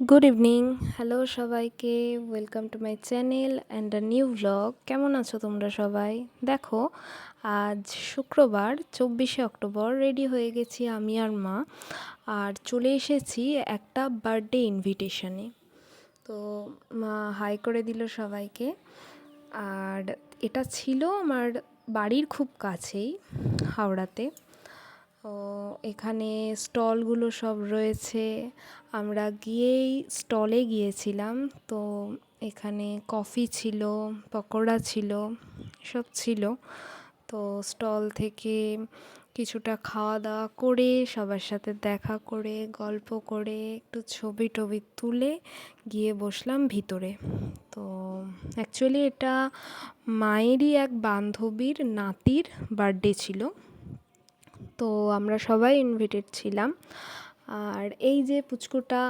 Good evening hello সবাইকে welcome to my channel and a new blog কেমন আছো তোমরা সবাই? দেখো, আজ শুক্রবার, চব্বিশে অক্টোবর রেডি হয়ে গেছি আমি আর মা। আর চলে এসেছি একটা বার্থডে ইনভিটেশনে তো মা হাই করে দিল সবাইকে। আর এটা ছিল আমার বাড়ির খুব কাছেই, হাওড়াতে। ও এখানে স্টলগুলো সব রয়েছে। আমরা গিয়েই স্টলে গিয়েছিলাম। তো এখানে কফি ছিল, পকোড়া ছিল সব ছিল। তো স্টল থেকে কিছুটা খাওয়া দাওয়া করে, সবার সাথে দেখা করে, গল্প করে, একটু ছবি টবি তুলে গিয়ে বসলাম ভিতরে। তো অ্যাকচুয়ালি এটা মায়েরই এক বান্ধবীর নাতির বার্থডে ছিল। তো আমরা সবাই ইনভিটেড ছিলাম। আর এই যে পুচকুটা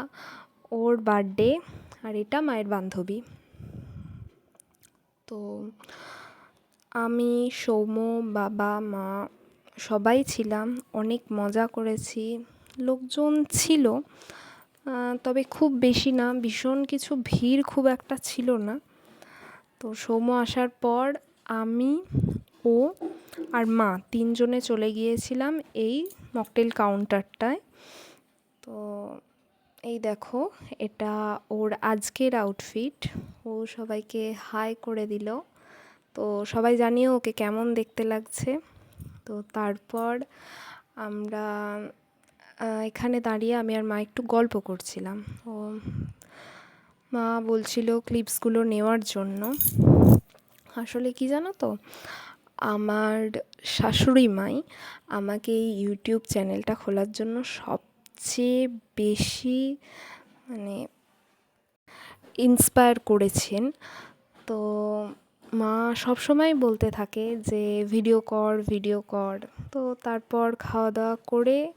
ওর বার্থডে আর এটা মায়ের বান্ধবী। তো আমি, সৌম্য, বাবা, মা সবাই ছিলাম, অনেক মজা করেছি। লোকজন ছিল তবে খুব বেশি না, ভীষণ কিছু ভিড় খুব একটা ছিল না। তো সৌম্য আসার পর আমি ও আর মা, তিনজনে চলে গিয়েছিলাম এই মকটেল কাউন্টারটায়। তো এই দেখো, এটা ওর আজকের আউটফিট ও সবাইকে হাই করে দিল। তো সবাই জানিও ওকে কেমন দেখতে লাগছে। তো তারপর আমরা এখানে দাঁড়িয়ে আমি আর মা একটু গল্প করছিলাম। ও মা বলছিল ক্লিপসগুলো নেওয়ার জন্য। আসলে কি জানো তো? আমার শাশুড়ি মাই আমাকে এই ইউটিউব চ্যানেলটা খোলার জন্য সবচেয়ে বেশি মানে ইন্সপায়ার করেছেন। তো মা সবসময় বলতে থাকে যে, ভিডিও কর ভিডিও কর। তো তারপর খাওয়া দাওয়া করে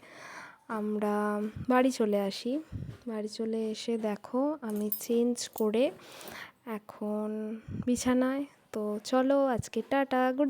আমরা বাড়ি চলে আসি। বাড়ি চলে এসে দেখো, আমি চেঞ্জ করে এখন বিছানায়। তো চলো আজকে টাটা, গুড